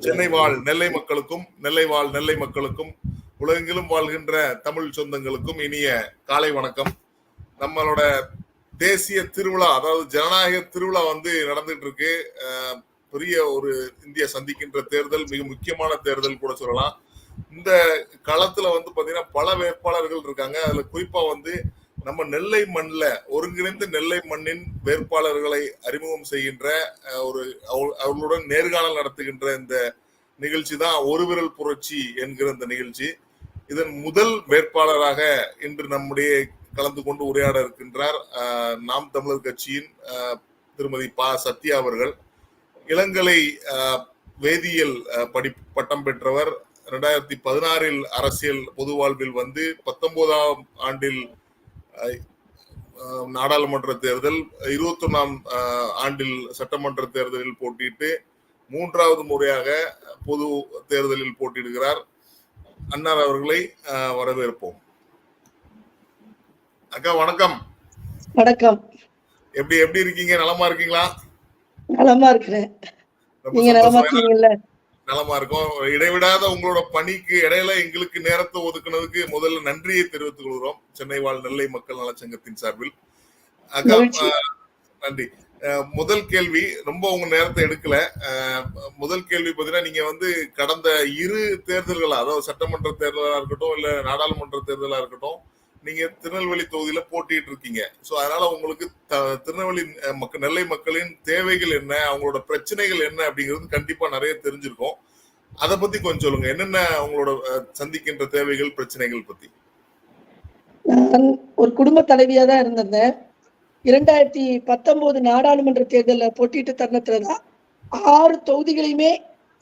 சென்னை வாழ் நெல்லை மக்களுக்கும் நெல்லை வாழ் நெல்லை மக்களுக்கும் உலகெங்கிலும் வாழ்கின்ற தமிழ் சொந்தங்களுக்கும் இனிய காலை வணக்கம். நம்மளோட தேசிய திருவிழா அதாவது ஜனநாயக திருவிழா வந்து நடந்துட்டு இருக்கு அஹ், பெரிய ஒரு இந்திய சந்திக்கின்ற தேர்தல் மிக முக்கியமான தேர்தல் கூட சொல்லலாம். இந்த களத்துல வந்து பாத்தீங்கன்னா பல வேட்பாளர்கள் இருக்காங்க. அதுல குறிப்பா வந்து நம்ம நெல்லை மண்ணில் ஒருங்கிணைந்த நெல்லை மண்ணின் வேட்பாளர்களை அறிமுகம் செய்கின்ற ஒரு அவர்களுடன் நேர்காணல் நடத்துகின்ற இந்த நிகழ்ச்சி தான் ஒரு விரல் புரட்சி என்கிற இந்த நிகழ்ச்சி. இதன் முதல் வேட்பாளராக இன்று நம்முடைய கலந்து கொண்டு உரையாட இருக்கின்றார் நாம் தமிழர் கட்சியின் திருமதி பா. சத்யா அவர்கள். இளங்கலை வேதியியல் படி பட்டம் பெற்றவர். ரெண்டாயிரத்தி பதினாறில் அரசியல் பொது வாழ்வில் வந்து பத்தொன்பதாம் ஆண்டில் நாடாளுமன்ற தேர்தல் இருபத்தொன்னாம் ஆண்டில் சட்டமன்ற தேர்தலில் போட்டியிட்டு மூன்றாவது முறையாக பொது தேர்தலில் போட்டியிடுகிறார். அன்னார் அவர்களை வரவேற்போம். அக்கா வணக்கம். வணக்கம். எப்படி எப்படி இருக்கீங்க? நலமா இருக்கீங்களா? நலமா இருக்கிறேன். நீங்க நலமா. இருக்கீங்கல்ல? நலமா இருக்கும். இடைவிடாத உங்களோட பணிக்கு இடையில எங்களுக்கு நேரத்தை ஒதுக்குனதுக்கு முதல்ல நன்றியை தெரிவித்துக் கொள்கிறோம். சென்னை வாழ் நெல்லை மக்கள் நலச்சங்கத்தின் சார்பில். நன்றி. முதல் கேள்வி ரொம்ப உங்க நேரத்தை எடுக்கல. முதல் கேள்வி பார்த்தீங்கன்னா நீங்க வந்து கடந்த இரு தேர்தல்களா அதாவது சட்டமன்ற தேர்தலா இருக்கட்டும் இல்ல நாடாளுமன்ற தேர்தலா இருக்கட்டும் நீங்க திருநெல்வேலி தொகுதியில போட்டிட்டு இருக்கீங்க. சோ அதனால உங்களுக்கு த- திருநெல்வேலி மக்கள் நெல்லை மக்களின் தேவைகள் என்ன? அவங்களோட பிரச்சனைகள் என்ன? அப்படிங்கிறது கண்டிப்பா நிறைய தெரிஞ்சிருக்கும். அதை பத்தி கொஞ்சம் சொல்லுங்க. என்னென்ன அவங்களோட சந்திக்கின்ற தேவைகள் பிரச்சனைகள் பத்தி? நான் ஒரு குடும்ப தலைவியா தான் இருந்திருந்தேன். இரண்டாயிரத்தி பத்தொன்பது நாடாளுமன்ற தேர்தலில் போட்டிட்டு தருணத்துல தான் ஆறு தொகுதிகளையுமே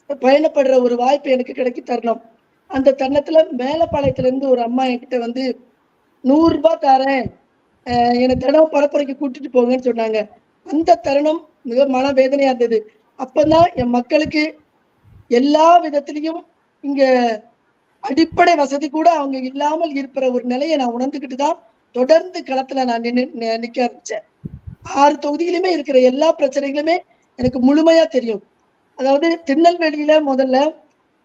பயணப்படுற ஒரு வாய்ப்பு எனக்கு கிடைக்க தருணம். அந்த தருணத்துல மேலப்பாளையத்துல இருந்து ஒரு அம்மா என்கிட்ட வந்து நூறு ரூபாய் தரேன் என்னை தினம் பரப்புரைக்கு கூட்டிட்டு போங்கன்னு சொன்னாங்க. அந்த தருணம் மிக மன வேதனையா இருந்தது. அப்பதான் என் மக்களுக்கு எல்லா விதத்திலையும் இங்க அடிப்படை வசதி கூட அவங்க இல்லாமல் இருக்கிற ஒரு நிலையை நான் உணர்ந்துக்கிட்டு தான் தொடர்ந்து களத்துல நான் நின்று நிக்க ஆரம்பிச்சேன். ஆறு தொகுதியிலுமே இருக்கிற எல்லா பிரச்சனைகளுமே எனக்கு முழுமையா தெரியும். அதாவது திருநெல்வேலியில முதல்ல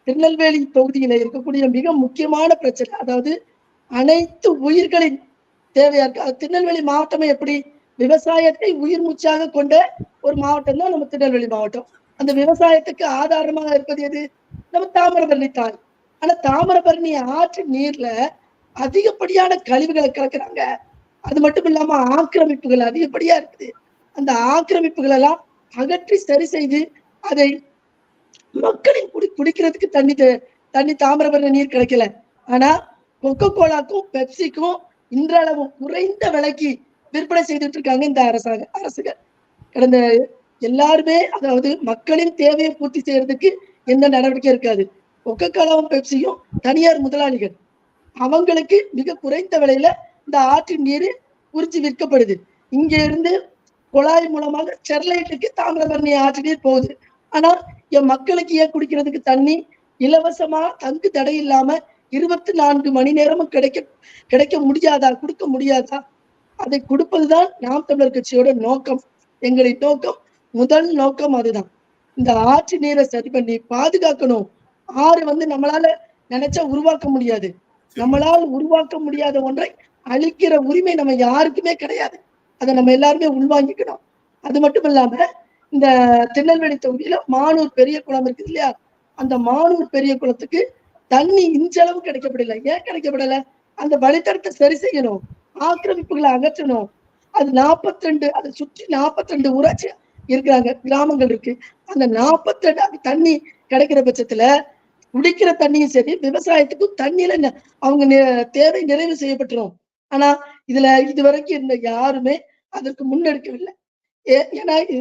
திருநெல்வேலி தொகுதியில இருக்கக்கூடிய மிக முக்கியமான பிரச்சனை அதாவது அனைத்து உயிர்களின் தேவையா இருக்கு திருநெல்வேலி மாவட்டமே எப்படி? விவசாயத்தை உயிர் மூச்சாக கொண்ட ஒரு மாவட்டம் தான் நம்ம திருநெல்வேலி மாவட்டம். அந்த விவசாயத்துக்கு ஆதாரமாக இருப்பது எது? நம்ம தாமிரபரணி தாய். ஆனா தாமிரபரணி ஆற்று நீர்ல அதிகப்படியான கழிவுகளை கலக்குறாங்க. அது மட்டும் இல்லாம ஆக்கிரமிப்புகள் அதிகப்படியா இருக்குது. அந்த ஆக்கிரமிப்புகள் எல்லாம் அகற்றி சரி செய்து அதை மக்களின் குடி குடிக்கிறதுக்கு தண்ணி தண்ணி தாமிரபரணி நீர் கிடைக்கல. ஆனா கொக்கோ கோலாக்கும் பெப்சிக்கும் இன்றளவும் குறைந்த விலைக்கு விற்பனை செய்துட்டு இருக்காங்க இந்த அரசாங்க அரசுகள். கடந்த எல்லாருமே அதாவது மக்களின் தேவையை பூர்த்தி செய்யறதுக்கு எந்த நடவடிக்கை இருக்காது. கொக்கோ கோலாவும் பெப்சியும் தனியார் முதலாளிகள். அவங்களுக்கு மிக குறைந்த விலையில இந்த ஆற்றின் நீர் உறிஞ்சி விற்கப்படுது. இங்க இருந்து குழாய் மூலமாக ஸ்டெர்லைட்டுக்கு தாமிரபரணி ஆற்று நீர் போகுது. ஆனா என் மக்களுக்கு ஏன் குடிக்கிறதுக்கு தண்ணி? இலவசமா தங்கு தடை இல்லாம இருபத்தி நான்கு மணி நேரமும் கிடைக்க கிடைக்க முடியாதா? கொடுக்க முடியாதா? அதை கொடுப்பதுதான் நாம் தமிழர் கட்சியோட நோக்கம். எங்களின் நோக்கம் முதல் நோக்கம் அதுதான். இந்த ஆற்று நீரை சரி பண்ணி பாதுகாக்கணும். ஆறு வந்து நம்மளால நினைச்சா உருவாக்க முடியாது. நம்மளால் உருவாக்க முடியாத ஒன்றை அழிக்கிற உரிமை நம்ம யாருக்குமே கிடையாது. அதை நம்ம எல்லாருமே உள்வாங்கிக்கணும். அது மட்டும் இல்லாம இந்த திருநெல்வேலி தொகுதியில மானூர் பெரிய குளம் இருக்குது இல்லையா? அந்த மானூர் பெரிய குளத்துக்கு தண்ணி இஞ்சளவு கிடைக்கப்படல. ஏன் கிடைக்கப்படல? அந்த வழித்தடத்தை சரி செய்யணும். ஆக்கிரமிப்புகளை அகற்றணும். அது 42 ரெண்டு அதை சுற்றி 42 ரெண்டு ஊராட்சி இருக்கிறாங்க கிராமங்கள் இருக்கு. அந்த 42 ரெண்டு அது தண்ணி கிடைக்கிற பட்சத்துல குடிக்கிற தண்ணியும் சரி விவசாயத்துக்கும் தண்ணியில அவங்க தேவை நிறைவு செய்யப்பட்டுரும். ஆனா இதுல இதுவரைக்கும் இருந்த யாருமே அதற்கு முன்னெடுக்கவில்லை. ஏன்னா இது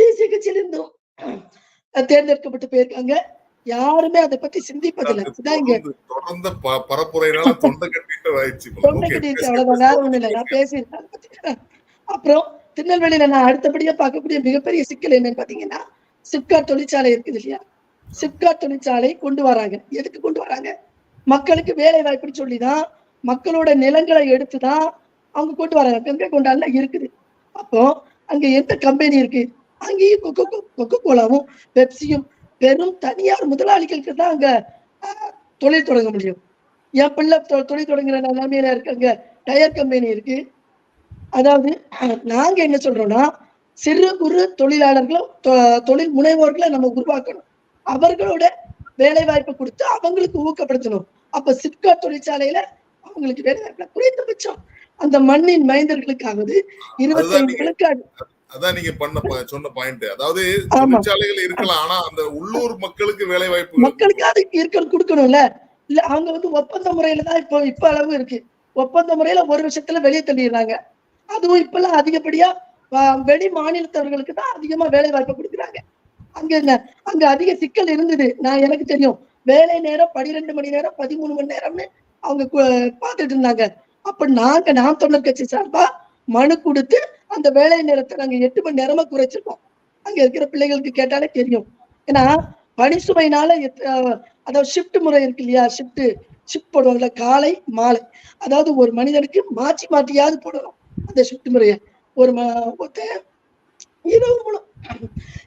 தேசிய கட்சியிலிருந்தும் தேர்ந்தெடுக்கப்பட்டு போயிருக்காங்க யாருமே அதை பத்தி சிந்திப்பதில்லை. இதான் இங்க தொடர்ந்து- பரப்புரையினால தொண்டை கட்டிட்டு ஆயிடுச்சு. தொண்டை கட்டிடுச்சு அவ்வளவுதான். வேற ஒண்ணும் இல்லை. நான் பத்தி. அப்புறம் திருநெல்வேலியில நான் அடுத்தபடியா பார்க்கக்கூடிய மிகப்பெரிய சிக்கல் என்னன்னு பாத்தீங்கன்னா சிப்காட் தொழிற்சாலை இருக்குது இல்லையா? சிப்காட் தொழிற்சாலை கொண்டு வராங்க. எதுக்கு கொண்டு வராங்க? மக்களுக்கு வேலை வாய்ப்புன்னு சொல்லிதான் மக்களோட நிலங்களை எடுத்துதான் அவங்க கொண்டு வராங்க. கங்கை கொண்டான்ல இருக்குது. அப்போ அங்க எந்த கம்பெனி இருக்கு? அங்கேயும் கொக்கோ கொக்கோ கோலாவும் பெப்சியும் பெரும் தனியார் முதலாளிகளுக்கு தான் அங்க தொழில் தொடங்க முடியும். என் பிள்ளை தொழில் தொடங்குற நிலைமையில இருக்கு அங்க டயர் கம்பெனி இருக்கு. அதாவது நாங்க என்ன சொல்றோம்னா சிறு குறு தொழிலாளர்களும் தொழில் முனைவோர்களை நம்ம உருவாக்கணும். அவர்களோட வேலை வாய்ப்பு கொடுத்து அவங்களுக்கு ஊக்கப்படுத்தணும். அப்ப சிப்காட் தொழிற்சாலையில அவங்களுக்கு வேலை வாய்ப்புல குறைந்தபட்சம் அந்த மண்ணின் மைந்தர்களுக்காவது இருபத்தைந்து நீங்க- விழுக்காடு அதான் நீங்க பண்ண சொன்ன பாயிண்ட் அதாவது. தொழிற்சாலைகள் இருக்கலாம் ஆனா அந்த உள்ளூர் மக்களுக்கு வேலை வாய்ப்பு மக்களுக்கு அது இருக்க கொடுக்கணும்ல. இல்ல அவங்க வந்து ஒப்பந்த முறையில தான் இப்போ இப்ப அளவு இருக்கு. ஒப்பந்த முறையில ஒரு வருஷத்துல வெளியே தள்ளிடுறாங்க. அதுவும் இப்பெல்லாம் அதிகப்படியா வெளி மாநிலத்தவர்களுக்கு தான் அதிகமா வேலை வாய்ப்பு கொடுக்குறாங்க. அங்க அங்க அதிக சிக்கல் இருந்தது. நான் எனக்கு தெரியும். வேலை நேரம் பனிரெண்டு மணி நேரம் பதிமூணு மணி நேரம்னு அவங்க பார்த்துட்டு இருந்தாங்க. அப்ப நாங்க நாம் தமிழர் கட்சி சார்பா மனு கொடுத்து அந்த வேலை நேரத்தை நாங்க எட்டு மணி நேரமா குறைச்சிருக்கோம். அங்க இருக்கிற பிள்ளைகளுக்கு கேட்டாலே தெரியும். ஏன்னா பணிசுமைனால எத்- அதாவது ஷிஃப்ட் முறை இருக்கு இல்லையா? ஷிஃப்ட் ஷிஃப்ட் போடுவாங்கல்ல காலை மாலை. அதாவது ஒரு மனிதனுக்கு மாற்றி மாற்றியாவது போடணும் அந்த ஷிஃப்ட் முறையை. ஒரு இரவு முழு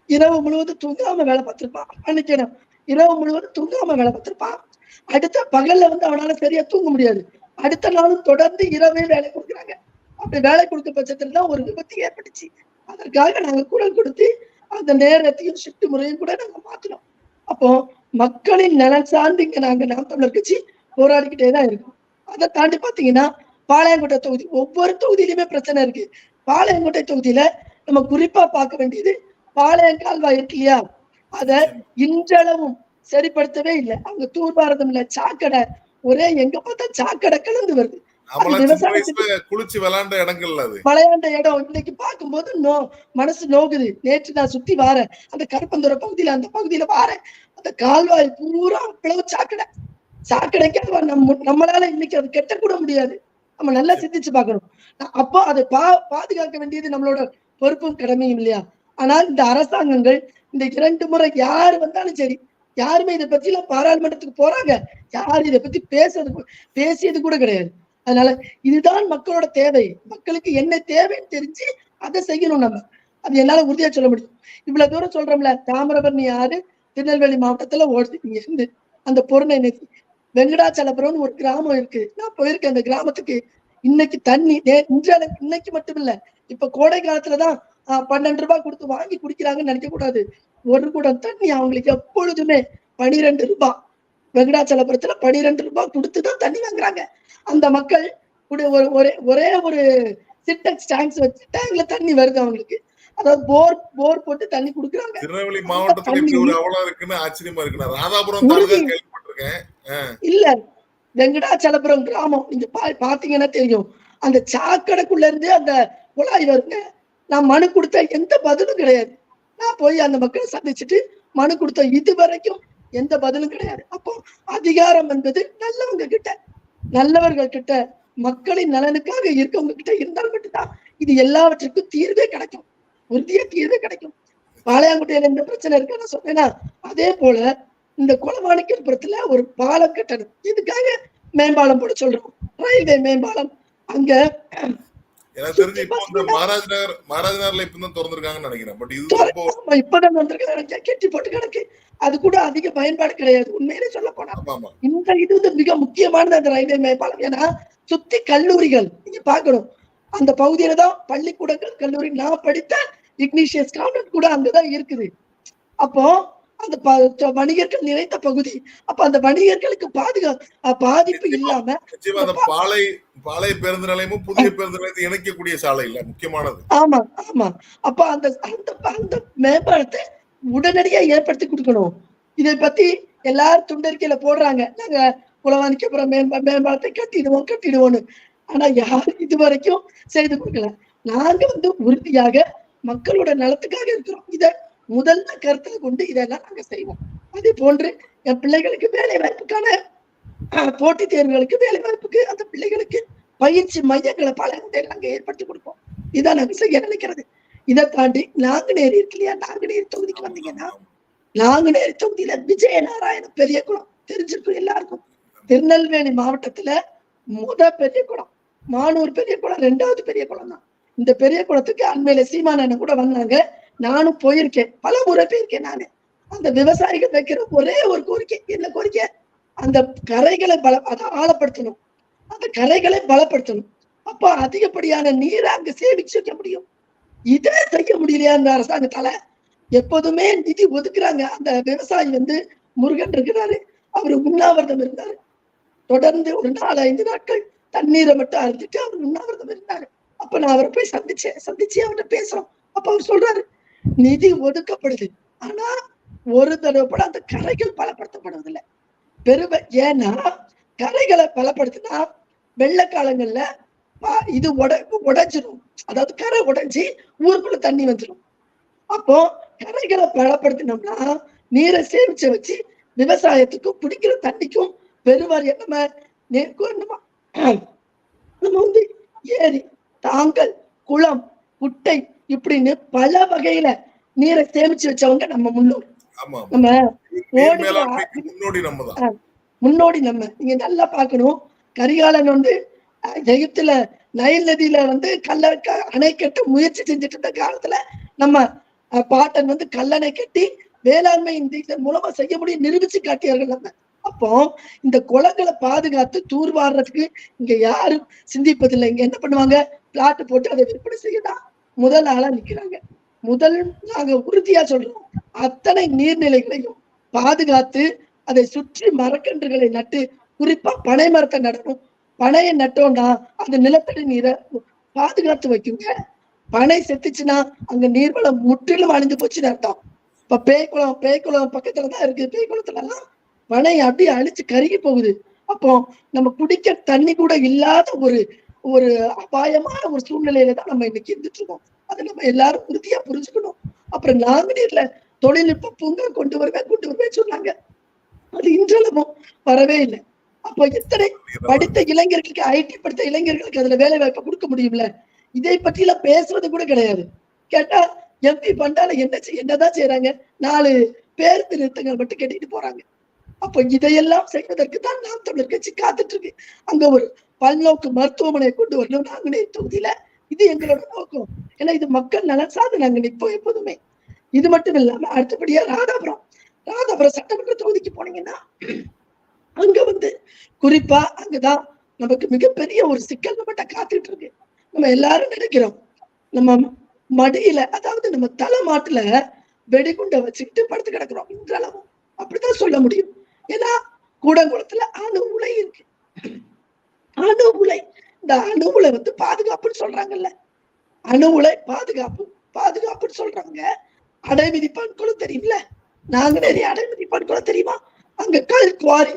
இரவு முழுவதும் தூங்காம வேலை பார்த்திருப்பான். மன்னிக்கணும் இரவு முழுவதும் தூங்காம வேலை பார்த்திருப்பான். அடுத்த பகல்ல வந்து அவனால சரியா தூங்க முடியாது. அடுத்த நாளும் தொடர்ந்து இரவே வேலை கொடுக்குறாங்க. அப்படி வேலை கொடுத்த பட்சத்துல தான் ஒரு விபத்து ஏற்பட்டுச்சு. அதற்காக நாங்க குரல் கொடுத்து அந்த நேரத்தையும் ஷிஃப்ட் முறையும் கூட நாங்க மாத்தினோம். அப்போ மக்களின் நலன் சார்ந்து இங்க நாங்க நாம் தமிழர் கட்சி போராடிக்கிட்டே தான் இருக்கோம். அதை தாண்டி பாத்தீங்கன்னா பாளையங்கோட்டை தொகுதி ஒவ்வொரு தொகுதியிலுமே பிரச்சனை இருக்கு. பாளையங்கோட்டை தொகுதியில நம்ம குறிப்பா பார்க்க வேண்டியது பாளையம் கால்வாய் இருக்கு இல்லையா? அத இன்றளவும் சரிப்படுத்தவே இல்லை. அவங்க தூர்பாரதம் இல்ல சாக்கடை ஒரே எங்க பார்த்தா சாக்கடை கலந்து வருது. குளிச்சு விளையாண்ட இடங்கள்ல அது. விளையாண்ட இடம். இன்னைக்கு பார்க்கும்போது நோ மனசு நோகுது. நேற்று நான் சுத்தி வாரேன். அந்த கருப்பந்துறை பகுதியில அந்த பகுதியில வாரேன். அந்த கால்வாய் பூரா அவ்வளவு சாக்கடை. சாக்கடைக்கு நம்ம நம்மளால இன்னைக்கு அது கெட்ட கூட முடியாது. நம்ம நல்லா சிந்திச்சு பார்க்கணும். அப்போ அதை பா பாதுகாக்க வேண்டியது நம்மளோட பொறுப்பும் கடமையும் இல்லையா? ஆனால் இந்த அரசாங்கங்கள் இந்த இரண்டு முறை யாரு வந்தாலும் சரி யாருமே இதை பத்தி எல்லாம் பாராளுமன்றத்துக்கு போறாங்க. யாரும் இதை பத்தி பேசுறது பேசியது கூட கிடையாது. அதனால இதுதான் மக்களோட தேவை. மக்களுக்கு என்ன தேவைன்னு தெரிஞ்சு அதை செய்யணும் நம்ம. அது என்னால உறுதியா சொல்ல முடியும். இவ்வளவு தூரம் சொல்றோம்ல தாமிரபரணி ஆறு திருநெல்வேலி மாவட்டத்துல ஓடுது. இங்க இருந்து அந்த பொருணை நதி. வெங்கடாச்சலபுரம்னு ஒரு கிராமம் இருக்கு. நான் போயிருக்கேன் அந்த கிராமத்துக்கு. இன்னைக்கு தண்ணி நே- இன்றைய இன்னைக்கு மட்டும் இல்ல இப்ப கோடை காலத்துலதான் ஆஹ், பன்னெண்டு ரூபாய் கொடுத்து வாங்கி குடிக்கிறாங்கன்னு நினைக்க கூடாது. ஒரு கூடம் தண்ணி அவங்களுக்கு எப்பொழுதுமே பனிரெண்டு ரூபாய். வெங்கடாச்சலபுரத்துல பனிரெண்டு ரூபாய் கொடுத்துதான் தண்ணி வாங்குறாங்க. அந்த மக்கள் ஒரு ஒரே ஒரே ஒரு சிட்டெக்ஸ் டேங்க்ஸ் வச்சு டேங்க்ல தண்ணி வருது அவங்களுக்கு. அதாவது போர் போர் போட்டு தண்ணி கொடுக்குறாங்க. திருநெல்வேலி மாவட்டத்துல இப்படி ஒரு இருக்குன்னு ஆச்சரியமா இருக்கு. ராதாபுரம். கேள்விப்பட்டிருக்கேன். இல்ல வெங்கடாச்சலபுரம் கிராமம். நீங்க பாத்தீங்கன்னா தெரியும். அந்த சாக்கடைக்குள்ள இருந்து அந்த குழாய் வருங்க. நான் மனு கொடுத்த எந்த பதிலும் கிடையாது. நான் போய் அந்த மக்களை சந்திச்சுட்டு மனு கொடுத்த இது வரைக்கும் எந்த பதிலும் கிடையாது. அப்போ அதிகாரம் என்பது நல்லவங்க கிட்ட நல்லவர்கள் கிட்ட மக்களின் நலனுக்காக இருக்கவங்க கிட்ட இருந்தால் மட்டும்தான் இது எல்லாவற்றுக்கும் தீர்வே கிடைக்கும். உறுதியா தீர்வே கிடைக்கும். பாளையங்குட்டையில இந்த பிரச்சனை இருக்கு. நான் சொன்னேன்னா அதே போல இந்த குளமாணிக்கபுரத்துல ஒரு பாலம் கட்டணும். இதுக்காக மேம்பாலம் போட சொல்றோம். ரயில்வே மேம்பாலம். அங்க எனக்கு தெரிஞ்சு இப்போ இந்த மகாராஜ் நகர் மகாராஜ் நகர்ல இப்பதான் திறந்திருக்காங்கன்னு நினைக்கிறேன். பட் இது இப்பதான் வந்திருக்க கெட்டி போட்டு கிடக்கு. அது கூட அதிக பயன்பாடு கிடையாது. உண்மையிலே சொல்ல போனா. இந்த இது வந்து மிக முக்கியமானது அந்த ரயில்வே மேம்பாலம். ஏன்னா சுத்தி கல்லூரிகள் நீங்க பார்க்கணும். அந்த பகுதியில தான் பள்ளிக்கூடங்கள் கல்லூரி. நான் படித்த இக்னிஷியஸ் கான்வென்ட் கூட அங்கதான் இருக்குது. அப்போ அந்த வணிகர்கள் நிறைந்த பகுதி அப்ப அந்த வணிகர்களுக்கு பாதுகா பாதிப்பு இல்லாம பாலை பாலை பேருந்து நிலையமும் புதிய பேருந்து நிலையத்தை இணைக்கக்கூடிய சாலை இல்ல முக்கியமானது. ஆமா ஆமா. அப்ப அந்த அந்த அந்த மேம்பாலத்தை உடனடியா ஏற்படுத்தி கொடுக்கணும். இதை பத்தி எல்லாரும் துண்டறிக்கையில போடுறாங்க. நாங்க குளவாணிக்கப்புறம் மேம்பா மேம்பாலத்தை கட்டிடுவோம் கட்டிடுவோம்னு. ஆனா யாரும் இது வரைக்கும் செய்து கொடுக்கல. நாங்க வந்து உறுதியாக மக்களோட நலத்துக்காக இருக்கிறோம். இத முதல்ல கருத்துல கொண்டு இதெல்லாம் நாங்க செய்வோம். அதே போன்று என் பிள்ளைகளுக்கு வேலை வாய்ப்புக்கான போட்டித் தேர்வுகளுக்கு வேலை வாய்ப்புக்கு அந்த பிள்ளைகளுக்கு பயிற்சி மையங்களை பல நாங்க ஏற்படுத்தி கொடுப்போம். இதான் நாங்க செய்ய நினைக்கிறது. இதை தாண்டி நாங்குநேரி இருக்கு இல்லையா? நாங்குநேரி தொகுதிக்கு வந்தீங்கன்னா நாங்குநேரி தொகுதியில விஜயநாராயண பெரிய குளம். தெரிஞ்சிருக்கும் எல்லாருக்கும். திருநெல்வேலி மாவட்டத்துல முத பெரிய குளம். மானூர் பெரிய குளம் ரெண்டாவது பெரிய குளம் தான். இந்த பெரிய குளத்துக்கு அண்மையில சீமானண்ணன் கூட வந்தாங்க. நானும் போயிருக்கேன். பல முறை போயிருக்கேன் நானு. அந்த விவசாயிகள் வைக்கிற ஒரே ஒரு கோரிக்கை. என்ன கோரிக்கை? அந்த கரைகளை பல அதை ஆழப்படுத்தணும். அந்த கரைகளை பலப்படுத்தணும். அப்ப அதிகப்படியான நீரை அங்க சேமிச்சு வைக்க முடியும். இதை செய்ய முடியலையா இந்த அரசாங்கத்தால? எப்போதுமே நிதி ஒதுக்குறாங்க. அந்த விவசாயி வந்து முருகன் இருக்கிறாரு. அவரு உண்ணாவிரதம் இருந்தாரு. தொடர்ந்து ஒரு நாலு ஐந்து நாட்கள் தண்ணீரை மட்டும் அறுத்துட்டு அவர் உண்ணாவிரதம் இருந்தாரு. அப்ப நான் அவரை போய் சந்திச்சேன். சந்திச்சு அவர்கிட்ட பேசுறோம். அப்ப அவர் சொல்றாரு நிதி ஒதுக்கப்படுது. ஆனா ஒரு தடவை கூட அந்த கரைகள் பலப்படுத்தப்படுவதில்லை. பெருமை ஏன்னா கரைகளை பலப்படுத்தினா வெள்ள காலங்கள்ல இது உட உடைஞ்சிடும் அதாவது கரை உடைஞ்சி ஊருக்குள்ள தண்ணி வந்துடும் அப்போ கரைகளை பலப்படுத்தினோம்னா நீரை சேமிச்சு வச்சு விவசாயத்துக்கும் குடிக்கிற தண்ணிக்கும் பெருவாரிய நம்ம நம்ம நம்ம வந்து ஏரி தாங்கல் குளம் குட்டை இப்படின்னு பல வகையில நீரை சேமிச்சு வச்சவங்க நம்ம முன்னோர். நம்ம முன்னோடி நம்ம தான். முன்னோடி நம்ம. நீங்க நல்லா பார்க்கணும். கரிகாலன் வந்து எகிப்துல நைல் நதியில வந்து கல்ல அணை கட்ட முயற்சி செஞ்சுட்டு இருந்த காலத்துல நம்ம பாட்டன் வந்து கல்லணை கட்டி வேளாண்மை இந்த மூலமா செய்ய முடியும் நிரூபிச்சு காட்டியார்கள் நம்ம அப்போ இந்த குளங்களை பாதுகாத்து தூர்வாடுறதுக்கு இங்க யாரும் சிந்திப்பதில்லை. இங்க என்ன பண்ணுவாங்க? பிளாட் போட்டு அதை விற்பனை செய்யதான் முதல் ஆளா நிக்கிறாங்க. முதல் நாங்க உறுதியா சொல்றோம். அத்தனை நீர்நிலைகளையும் பாதுகாத்து அதை சுற்றி மரக்கன்றுகளை நட்டு குறிப்பா பனை மரத்தை நடணும். பனையை நட்டோம்னா அந்த நிலத்தடி நீரை பாதுகாத்து வைக்குங்க. பனை செத்துச்சுன்னா அங்க நீர்வளம் முற்றிலும் அழிஞ்சு போச்சுன்னு அர்த்தம். இப்ப பேய்க்குளம் பேய்க்குளம் பக்கத்துல தான் இருக்கு. பேய்க்குளத்துல எல்லாம் பனை அப்படியே அழிச்சு கருகி போகுது. அப்போ நம்ம குடிக்க தண்ணி கூட இல்லாத ஒரு ஒரு அபாயமான ஒரு சூழ்நிலையில தான் நம்ம இன்னைக்கு இருந்துட்டு இருக்கோம். அதை நம்ம எல்லாரும் உறுதியா புரிஞ்சுக்கணும். அப்புறம் நாங்குநீர்ல தொழில்நுட்ப பூங்கா கொண்டு வருவேன் கொண்டு வருவேன் சொன்னாங்க. அது இன்றளவும் வரவே இல்லை. அப்போ எத்தனை படித்த இளைஞர்களுக்கு ஐடி படித்த இளைஞர்களுக்கு அதுல வேலை வாய்ப்பை கொடுக்க முடியும்ல? இதை பற்றிலாம் பேசுறது கூட கிடையாது. கேட்டா எம்பி பண்டால என்ன என்னதான் செய்யறாங்க நாலு பேருந்து நிறுத்தங்கள் மட்டும் கட்டிட்டு போறாங்க. அப்போ இதையெல்லாம் செய்வதற்கு தான் நாம் தமிழர் கட்சி காத்துட்டு இருக்கு அங்க ஒரு பல்நோக்கு மருத்துவமனையை கொண்டு வரணும் நாங்களே தொகுதியில. இது எங்களோட நோக்கம். ஏன்னா இது மக்கள் நலன் சார்ந்து நாங்க நிற்போம் எப்போதுமே. இது மட்டும் இல்லாம அடுத்தபடியா ராதாபுரம். ராதாபுரம் சட்டமன்ற தொகுதிக்கு போனீங்கன்னா அங்க வந்து குறிப்பா அங்கதான் நமக்கு மிகப்பெரிய ஒரு சிக்கல் நம்மகிட்ட காத்துட்டு இருக்கு நம்ம எல்லாரும் நினைக்கிறோம். நம்ம மடியில அதாவது நம்ம தலை மாட்டுல வெடிகுண்டை வச்சுக்கிட்டு படுத்து கிடக்குறோம். இன்றளவும். அப்படிதான் சொல்ல முடியும். ஏன்னா கூடங்குளத்துல அணு உலை இருக்கு. அணு உலை. இந்த அணு உலை வந்து பாதுகாப்புன்னு சொல்றாங்கல்ல. அணு உலை பாதுகாப்பு. பாதுகாப்புன்னு சொல்றாங்க. அடை விதிப்பான் கூட தெரியும்ல? நாங்க நிறைய அடை கூட தெரியுமா? அங்க கல் குவாரி.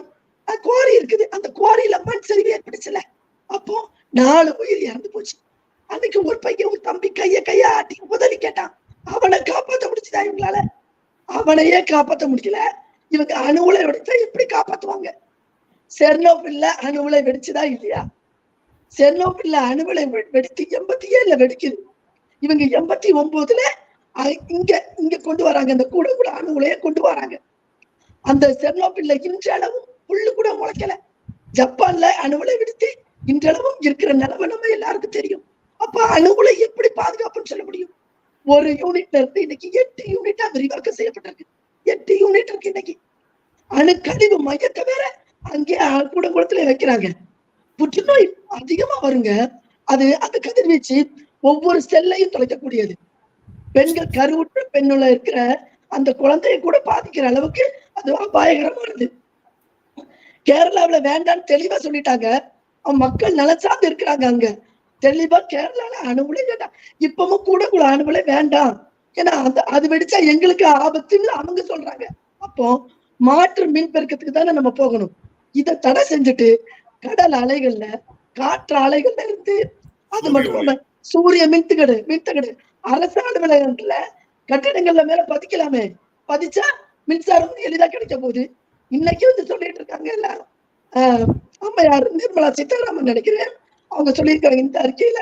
குவாரி இருக்குது. அந்த குவாரியில மண் சரிவு ஏற்பட்டுச்சுல. அப்போ நாலு உயிர் இறந்து போச்சு. அன்னைக்கு ஒரு பையன் ஒரு தம்பி கைய கைய ஆட்டி உதவி கேட்டான். அவனை காப்பாற்ற முடிச்சுதா இவங்களால? அவனையே காப்பாற்ற முடியல. இவங்க அணு உலை வெடிச்சா எப்படி காப்பாத்துவாங்க? செர்னோபில்ல அணு உலை வெடிச்சுதா இல்லையா? செர்னோபில்ல அணு வெ- வெடித்து எண்பத்தி ஏழுல வெடிக்குது. இவங்க எண்பத்தி ஒன்பதுல இங்க இங்க கொண்டு வராங்க. அந்த கூட கூட அணு கொண்டு வராங்க. அந்த செர்னோபில்ல இன்றளவும் புல்லு கூட முளைக்கல. ஜப்பான்ல அணுவலை வெடித்து இன்றளவும் இருக்கிற நிலைமை நம்ம எல்லாருக்கும் தெரியும். அப்ப அணு எப்படி பாதுகாப்புன்னு சொல்ல முடியும்? ஒரு யூனிட்ல இருந்து இன்னைக்கு எட்டு யூனிட்டா விரிவாக்கம் செய்யப்பட்டிருக்கு. எட்டு யூனிட் இருக்கு இன்னைக்கு. அணுக்கழிவு மையத்தை வேற அங்கே கூடங்குளத்துல வைக்கிறாங்க. புற்றுநோய் அதிகமா வருங்க. அது அந்த கதிர்வீச்சு ஒவ்வொரு செல்லையும் தொலைக்கக்கூடியது. பெண்கள் கருவுற்ற பெண்ணுள்ள இருக்கிற அந்த குழந்தைய கூட பாதிக்கிற அளவுக்கு அது அபாயகரமானது. கேரளாவுல வேண்டாம்னு தெளிவா சொல்லிட்டாங்க. மக்கள் நலச்சார்ந்து இருக்கிறாங்க அங்க. தெளிவா கேரளால அணுகுலை வேண்டாம். இப்பவும் கூட கூட அணுகுலை வேண்டாம். ஏன்னா அந்த அது வெடிச்சா எங்களுக்கு ஆபத்துன்னு அவங்க சொல்றாங்க. அப்போ மாற்று மின் பெருக்கத்துக்கு தானே நம்ம போகணும். இதை தடை செஞ்சுட்டு கடல் அலைகள்ல காற்று அலைகள்ல இருந்து அது மட்டும் இல்லாம சூரிய மின்தகடு மின்தகடு அரசு அலுவலகங்கள்ல கட்டிடங்கள்ல மேல பதிக்கலாமே. பதிச்சா மின்சாரம் வந்து எளிதா கிடைக்க போகுது. இன்னைக்கு வந்து சொல்லிட்டு இருக்காங்க எல்லாரும். ஆஹ் அம்மையார் நிர்மலா சீதாராமன் நினைக்கிறேன். அவங்க சொல்லியிருக்காங்க இந்த அறிக்கையில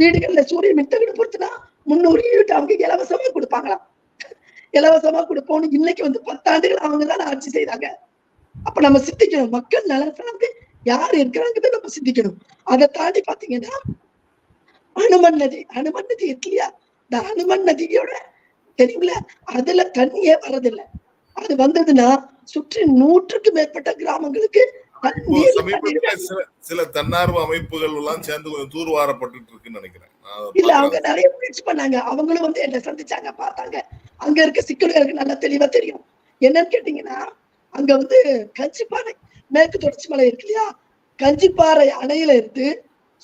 வீடுகள்ல சூரிய மின்தகடு பொறுத்துனா முன்னூறு யூனிட் அவங்க இலவசமா கொடுப்பாங்களாம். இலவசமா கொடுப்போம்னு இன்னைக்கு வந்து பத்தாண்டுகள் அவங்க தான் ஆட்சி செய்றாங்க அப்ப நம்ம சிந்திக்கணும். மக்கள் நலன் சார்ந்து யார் இருக்கிறாங்கிறத நம்ம சிந்திக்கணும். அதை தாண்டி பாத்தீங்கன்னா அனுமன் நதி அனுமன் நதி இருக்கு இல்லையா? இந்த அனுமன் நதியோட தெரியுங்களா அதுல தண்ணியே வரதில்லை அது வந்ததுன்னா சுற்றி நூற்றுக்கு மேற்பட்ட கிராமங்களுக்கு இப்போ தண்ணீர் சமீபத்துல சில சில தன்னார்வ அமைப்புகள் எல்லாம் சேர்ந்து கொஞ்சம் தூர்வாரப்பட்டு இருக்குன்னு நினைக்கிறேன் இல்ல அவங்க. நிறைய முயற்சி பண்ணாங்க. அவங்களும் வந்து என்ன சந்திச்சாங்க பார்த்தாங்க. அங்க இருக்க சிக்கல் எனக்கு நல்லா தெளிவா தெரியும். என்னன்னு கேட்டீங்கன்னா அங்க வந்து கஞ்சிப்பாறை மேற்கு தொடர்ச்சி மலை இருக்கு இல்லையா? கஞ்சிப்பாறை அணையில இருந்து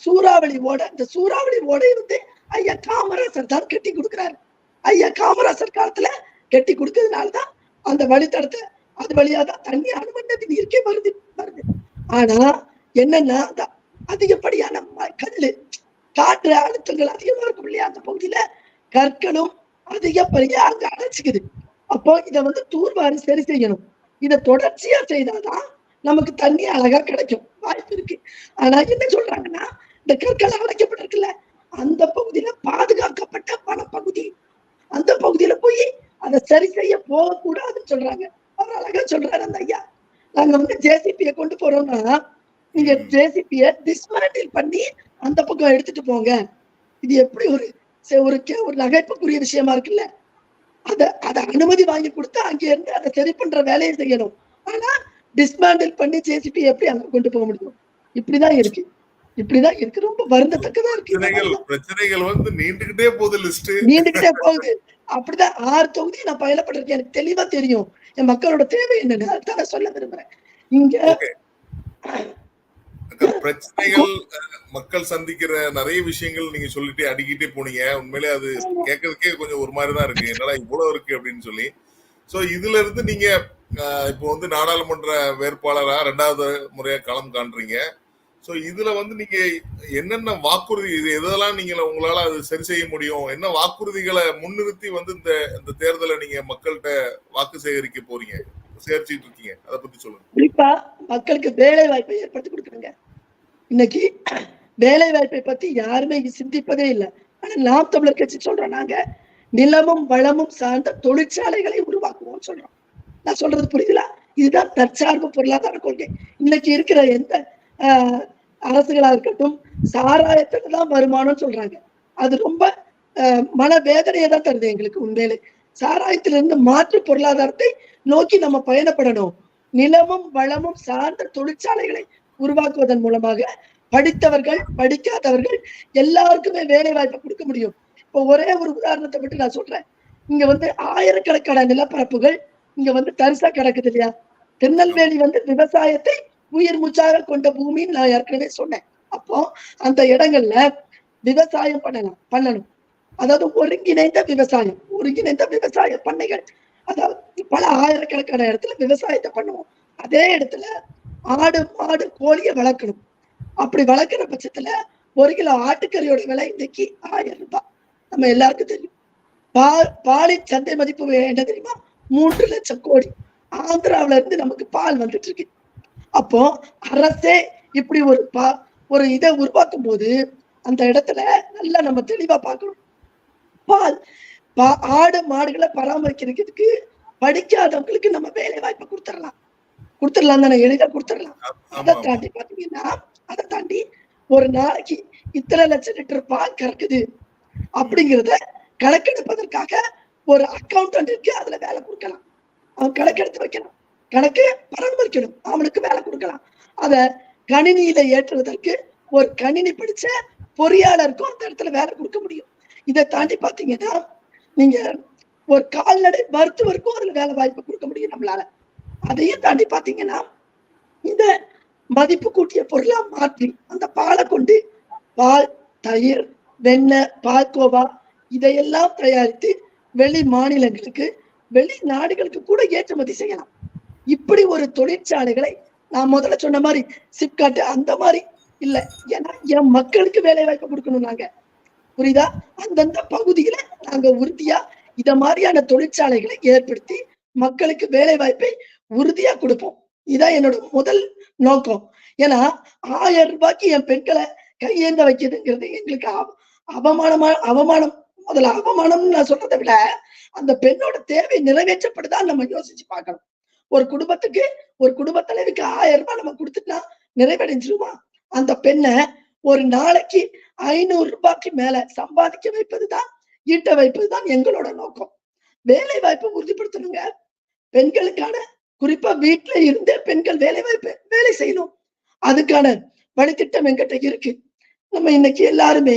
சூறாவளி ஓட இந்த சூறாவளி ஓடை வந்து ஐயா காமராசர் தான் கட்டி கொடுக்குறாரு. ஐயா காமராசர் காலத்துல கட்டி கொடுக்கறதுனாலதான் அந்த வழித்தடத்தை அது வழியா தான் தண்ணி அனுமதி இயற்கை வருது வருது. ஆனா என்னன்னா அதிகப்படியான ம- காற்று அழுத்தங்கள் அதிகமா இருக்கும் இல்லையா அந்த பகுதியில? கற்களும் அதிகப்படியா அங்க அடைச்சுக்குது அப்போ இதை வந்து தூர்வாரி சரி செய்யணும். இதை தொடர்ச்சியா செய்தாதான் நமக்கு தண்ணி அழகா கிடைக்கும். வாய்ப்பு இருக்கு. ஆனா என்ன சொல்றாங்கன்னா இந்த கற்கள் அடைக்கப்பட்டிருக்குல்ல அந்த பகுதியில பாதுகாக்கப்பட்ட வனப்பகுதி. அந்த பகுதியில போய் அதை சரி செய்ய போகக்கூடாதுன்னு சொல்றாங்க. அவர் அழகா சொல்றாரு அந்த ஐயா. நாங்க வந்து ஜேசிபியை கொண்டு போறோம்னா நீங்க ஜேசிபிய டிஸ்மேண்டில் பண்ணி அந்த பக்கம் எடுத்துட்டு போங்க. இது எப்படி ஒரு ஒரு கே- ஒரு நகைப்புக்குரிய விஷயமா இருக்குல்ல? அத அதை அனுமதி வாங்கி கொடுத்து அங்க இருந்து அதை சரி பண்ற வேலையை செய்யணும். ஆனா டிஸ்மேண்டில் பண்ணி ஜேசிபி எப்படி அங்க கொண்டு போக முடியும்? இப்படிதான் இருக்கு. இப்படிதான் இருக்கு. ரொம்ப வருந்தத்தக்கதா இருக்கு. பிரச்சனைகள் வந்து நீண்டுகிட்டே போகுது லிஸ்ட் நீண்டுகிட்டே போகுது. அப்படிதான் ஆறு தொகுதி நான் பயணப்பட்டிருக்கேன் எனக்கு தெளிவா தெரியும். என் மக்களோட தேவை என்னன்னு. அதுதான் நான் சொல்ல விரும்புறேன். இங்க பிரச்சனைகள் மக்கள் சந்திக்கிற நிறைய விஷயங்கள் நீங்க சொல்லிட்டே அடிக்கிட்டே போனீங்க. உண்மையிலே அது கேட்கறதுக்கே கொஞ்சம் ஒரு மாதிரி தான் இருக்கு. என்னடா இவ்வளவு இருக்கு அப்படின்னு சொல்லி. சோ இதுல இருந்து நீங்க இப்போ வந்து நாடாளுமன்ற வேட்பாளரா ரெண்டாவது முறையா களம் காண்றீங்க. சோ இதுல வந்து நீங்க என்னென்ன வாக்குறுதி இது எதெல்லாம் நீங்க உங்களால அது சரி செய்ய முடியும்? என்ன வாக்குறுதிகளை முன்னிறுத்தி வந்து இந்த இந்த தேர்தலை நீங்க மக்கள்கிட்ட வாக்கு சேகரிக்க போறீங்க? சேகரிச்சிட்டு இருக்கீங்க. அதை பத்தி சொல்லுங்க. குறிப்பா மக்களுக்கு வேலை வாய்ப்பை ஏற்படுத்தி கொடுக்கணுங்க. இன்னைக்கு வேலை வாய்ப்பை பத்தி யாருமே இங்க சிந்திப்பதே இல்லை. ஆனா நாம் தமிழர் கட்சி சொல்றோம். நாங்க நிலமும் வளமும் சார்ந்த தொழிற்சாலைகளை உருவாக்குவோம் சொல்றோம். நான் சொல்றது புரியுதுல? இதுதான் தற்சார்பு பொருளாதார கொள்கை. இன்னைக்கு இருக்கிற எந்த ஆஹ், அரசுகளா இருக்கட்டும் சாராயத்துக்கு தான் வருமானம் சொல்றாங்க. அது ரொம்ப மன வேதனையை தான் தருது எங்களுக்கு உண்மையிலே. சாராயத்திலிருந்து மாற்று பொருளாதாரத்தை நோக்கி நம்ம பயணப்படணும். நிலமும் வளமும் சார்ந்த தொழிற்சாலைகளை உருவாக்குவதன் மூலமாக படித்தவர்கள் படிக்காதவர்கள் எல்லாருக்குமே வேலை வாய்ப்பை கொடுக்க முடியும். இப்போ ஒரே ஒரு உதாரணத்தை மட்டும் நான் சொல்றேன். இங்க வந்து ஆயிரக்கணக்கான நிலப்பரப்புகள் இங்க வந்து தரிசா கிடக்குது இல்லையா? திருநெல்வேலி வந்து விவசாயத்தை உயிர் மூச்சாக கொண்ட பூமின்னு நான் ஏற்கனவே சொன்னேன். அப்போ அந்த இடங்கள்ல விவசாயம் பண்ணலாம் பண்ணணும். அதாவது ஒருங்கிணைந்த விவசாயம் ஒருங்கிணைந்த விவசாய பண்ணைகள். அதாவது பல ஆயிரக்கணக்கான இடத்துல விவசாயத்தை பண்ணுவோம். அதே இடத்துல ஆடு மாடு கோழியை வளர்க்கணும். அப்படி வளர்க்கிற பட்சத்துல ஒரு கிலோ ஆட்டுக்கறியோட விலை இன்னைக்கு ஆயிரம் ரூபாய். நம்ம எல்லாருக்கும் தெரியும். பால் பாலின் சந்தை மதிப்பு என்ன தெரியுமா? மூன்று லட்சம் கோடி. ஆந்திராவுல இருந்து நமக்கு பால் வந்துட்டு இருக்கு. அப்போ அரசே இப்படி ஒரு பா ஒரு இதை உருவாக்கும் போது அந்த இடத்துல நல்லா நம்ம தெளிவா பார்க்கணும். பால் பா- ஆடு மாடுகளை பராமரிக்கிறதுக்கு படிக்காதவங்களுக்கு நம்ம வேலை வாய்ப்பை கொடுத்துடலாம். கொடுத்துடலாம் தானே எளிதா கொடுத்துடலாம். அதை தாண்டி பாத்தீங்கன்னா அதை தாண்டி ஒரு நாளைக்கு இத்தனை லட்சம் லிட்டர் பால் கறக்குது அப்படிங்கிறத கணக்கெடுப்பதற்காக ஒரு அக்கௌண்டன்ட் இருக்கு அதுல வேலை கொடுக்கலாம். அவன் கணக்கெடுத்து வைக்கணும் கணக்கு பராமரிக்கணும். அவனுக்கு வேலை கொடுக்கலாம். அத கணினியில ஏற்றுவதற்கு ஒரு கணினி படிச்ச பொறியாளருக்கும் அந்த இடத்துல வேலை கொடுக்க முடியும். இதை தாண்டி பாத்தீங்கன்னா நீங்க ஒரு கால்நடை மருத்துவருக்கும் அதுல வேலை வாய்ப்பு கொடுக்க முடியும் நம்மளால. அதையும் தாண்டி பாத்தீங்கன்னா இந்த மதிப்பு கூட்டிய பொருளா மாற்றி அந்த பாலை கொண்டு பால் தயிர் வெண்ணெய் பால்கோவா இதையெல்லாம் தயாரித்து வெளி மாநிலங்களுக்கு வெளி நாடுகளுக்கு கூட ஏற்றுமதி செய்யலாம். இப்படி ஒரு தொழிற்சாலைகளை நான் முதல்ல சொன்ன மாதிரி சிப்காட் அந்த மாதிரி இல்ல. ஏன்னா என் மக்களுக்கு வேலை வாய்ப்பு கொடுக்கணும் நாங்க. புரியுதா? அந்தந்த பகுதியில நாங்க உறுதியா இத மாதிரியான தொழிற்சாலைகளை ஏற்படுத்தி மக்களுக்கு வேலை வாய்ப்பை உறுதியா கொடுப்போம். இதான் என்னோட முதல் நோக்கம். ஏன்னா ஆயிரம் ரூபாய்க்கு என் பெண்களை கையேந்த வைக்கிறதுங்கிறது எங்களுக்கு அவமானமா அவமானம். முதல்ல அவமானம்னு நான் சொல்றதை விட அந்த பெண்ணோட தேவை நிறைவேற்றப்படுதா நம்ம யோசிச்சு பார்க்கணும். ஒரு குடும்பத்துக்கு ஒரு குடும்ப தலைவிக்கு ஆயிரம் ரூபாய் நம்ம கொடுத்துட்டா நிறைவடைஞ்சிருமா? அந்த பெண்ணை ஒரு நாளைக்கு ஐநூறு ரூபாய்க்கு மேல சம்பாதிக்க வைப்பதுதான் ஈட்ட வைப்பதுதான் எங்களோட நோக்கம். வேலை வாய்ப்பை உறுதிப்படுத்தணுங்க. பெண்களுக்கான குறிப்பா வீட்டுல இருந்தே பெண்கள் வேலை வாய்ப்பு வேலை செய்யணும். அதுக்கான வழித்திட்டம் எங்கிட்ட இருக்கு. நம்ம இன்னைக்கு எல்லாருமே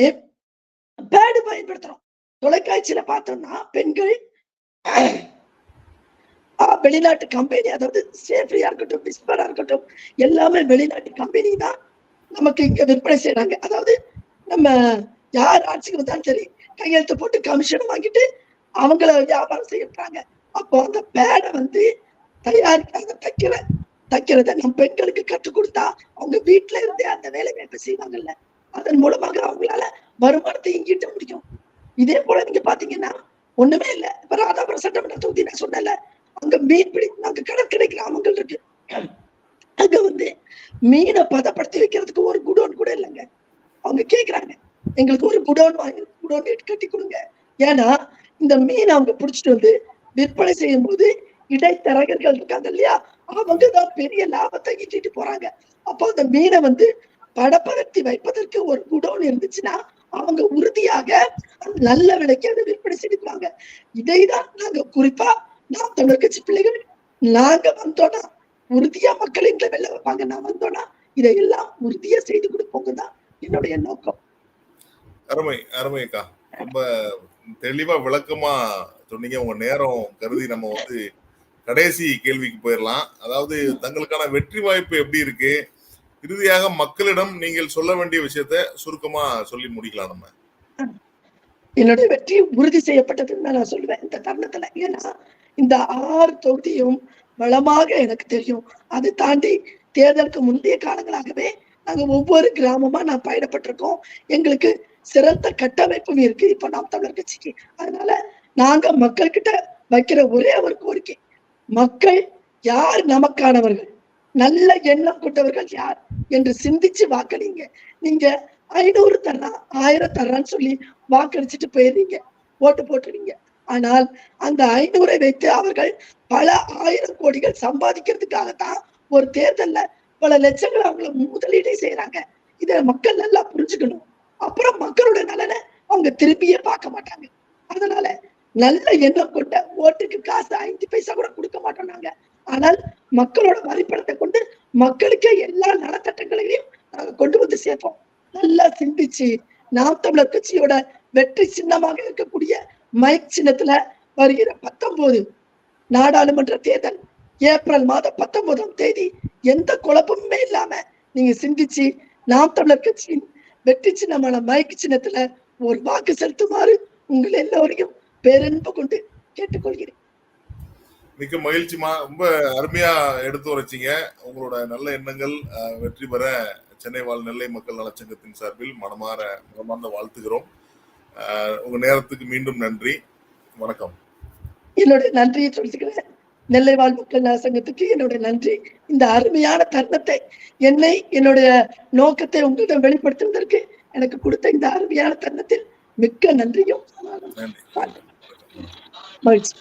பேடு பயன்படுத்துறோம். தொலைக்காட்சியில பார்த்தோம்னா பெண்கள் வெளிநாட்டு கம்பெனி அதாவது சேஃப்ரியா இருக்கட்டும் விஸ்பரா இருக்கட்டும் எல்லாமே வெளிநாட்டு கம்பெனி தான் நமக்கு இங்க விற்பனை செய்யறாங்க அதாவது நம்ம யார் ஆட்சிக்கு வந்தாலும் சரி கையெழுத்து போட்டு கமிஷன் வாங்கிட்டு அவங்கள வியாபாரம் செய்யறாங்க அப்போ அந்த பேடை வந்து தயாரிக்க தைக்கிற தைக்கிறத நம்ம பெண்களுக்கு கற்றுக் கொடுத்தா அவங்க வீட்டுல இருந்தே அந்த வேலை வாய்ப்பு செய்வாங்கல்ல. அதன் மூலமாக அவங்களால வருமானத்தை இங்கிட்ட முடியும். இதே போல நீங்க பாத்தீங்கன்னா ஒண்ணுமே இல்லை. இப்ப ராதாபுரம் சட்டமன்ற தொகுதி நான் சொன்னல அங்க மீன் பிடி அங்க கடற்கரை கிராமங்கள் இருக்கு. அங்க வந்து மீனை பதப்படுத்தி வைக்கிறதுக்கு ஒரு குடோன் கூட இல்லைங்க. அவங்க கேக்குறாங்க எங்களுக்கு ஒரு குடோன் வாங்கி குடோன் கட்டி கொடுங்க. ஏன்னா இந்த மீன் அவங்க பிடிச்சிட்டு வந்து விற்பனை செய்யும் போது இடைத்தரகர்கள் இருக்காங்க இல்லையா? அவங்க தான் பெரிய லாபத்தை ஈட்டிட்டு போறாங்க. அப்போ அந்த மீனை வந்து படப்படுத்தி வைப்பதற்கு ஒரு குடோன் இருந்துச்சுன்னா அவங்க உறுதியாக நல்ல விலைக்கு அதை விற்பனை செய்துப்பாங்க இதை தான் நாங்க குறிப்பா நாம் தமிழர் கட்சி பிள்ளைகள் நாங்க வந்தோம்னா உறுதியா மக்கள் எங்களை வெளில வைப்பாங்க. நான் வந்தோம்னா இதையெல்லாம் உறுதியா செய்து கொடுப்போங்க தான் என்னுடைய நோக்கம். அருமை அக்கா. ரொம்ப தெளிவா விளக்கமா சொன்னீங்க. உங்க நேரம் கருதி நம்ம வந்து கடைசி கேள்விக்கு போயிடலாம். அதாவது தங்களுக்கான வெற்றி வாய்ப்பு எப்படி இருக்கு? இறுதியாக மக்களிடம் நீங்கள் சொல்ல வேண்டிய விஷயத்த சுருக்கமா சொல்லி முடிக்கலாம் நம்ம. என்னுடைய வெற்றி உறுதி செய்யப்பட்டதுன்னு தான் நான் சொல்லுவேன். இந்த தருணத்துல. ஏன்னா இந்த ஆறு தொகுதியும் வளமாக எனக்கு தெரியும். அதை தாண்டி தேர்தலுக்கு முந்தைய காலங்களாகவே நாங்க ஒவ்வொரு கிராமமா நான் பயணப்பட்டிருக்கோம். எங்களுக்கு சிறந்த கட்டமைப்பும் இருக்கு இப்ப நாம் தமிழர் கட்சிக்கு. அதனால நாங்க மக்கள் கிட்ட வைக்கிற ஒரே ஒரு கோரிக்கை மக்கள் யார் நமக்கானவர்கள்? நல்ல எண்ணம் கொண்டவர்கள் யார் என்று சிந்திச்சு வாக்களிங்க. நீங்க ஐநூறு தர்றா ஆயிரம் தர்றான்னு சொல்லி வாக்களிச்சுட்டு போயிருந்தீங்க ஓட்டு போட்டுறீங்க. ஆனால் அந்த ஐநூறை வைத்து அவர்கள் பல ஆயிரம் கோடிகள் சம்பாதிக்கிறதுக்காகத்தான் ஒரு தேர்தல்ல பல லட்சங்கள் அவங்கள முதலீடை செய்யறாங்க இத மக்கள் நல்லா புரிஞ்சுக்கணும். அப்புறம் மக்களோட நலனை அவங்க திரும்பியே பார்க்க மாட்டாங்க. அதனால நல்ல எண்ணம் கொண்ட ஓட்டுக்கு காசு ஐந்து பைசா கூட கொடுக்க மாட்டோம் நாங்க. ஆனால் மக்களோட வரிப்பணத்தை கொண்டு மக்களுக்கே எல்லா நலத்திட்டங்களையும் நாங்க கொண்டு வந்து சேர்ப்போம். நல்லா சிந்திச்சு நாம் தமிழர் கட்சியோட வெற்றி சின்னமாக இருக்கக்கூடிய மைக் சின்னத்துல வருகிற பத்தொன்பது நாடாளுமன்ற தேர்தல் ஏப்ரல் மாதம் பத்தொன்பதாம் தேதி எந்த குழப்பமுமே இல்லாம நீங்க சிந்திச்சு நாம் தமிழர் கட்சியின் வெற்றி சின்னமான மைக் சின்னத்துல ஒரு வாக்கு செலுத்துமாறு உங்கள் எல்லோரையும் பேரன்பு கொண்டு கேட்டுக்கொள்கிறேன். மிக்க மகிழ்ச்சிமா ரொம்ப அருமையா எடுத்து உரைச்சிங்க. உங்களோட நல்ல எண்ணங்கள் வெற்றி பெற சென்னை வாழ் நெல்லை மக்கள் நலச்சங்கத்தின் சார்பில் மனமாற மனமார்ந்த வாழ்த்துகிறோம். உங்க நேரத்துக்கு மீண்டும் நன்றி. வணக்கம். என்னுடைய நன்றியை சொல்லிக்கிறேன். நெல்லை வாழ் மக்கள் நல சங்கத்துக்கு என்னுடைய நன்றி. இந்த அருமையான தருணத்தை என்னை என்னுடைய நோக்கத்தை உங்களிடம் வெளிப்படுத்துவதற்கு எனக்கு கொடுத்த இந்த அருமையான தருணத்தில் மிக்க நன்றியும். நன்றி. மகிழ்ச்சி.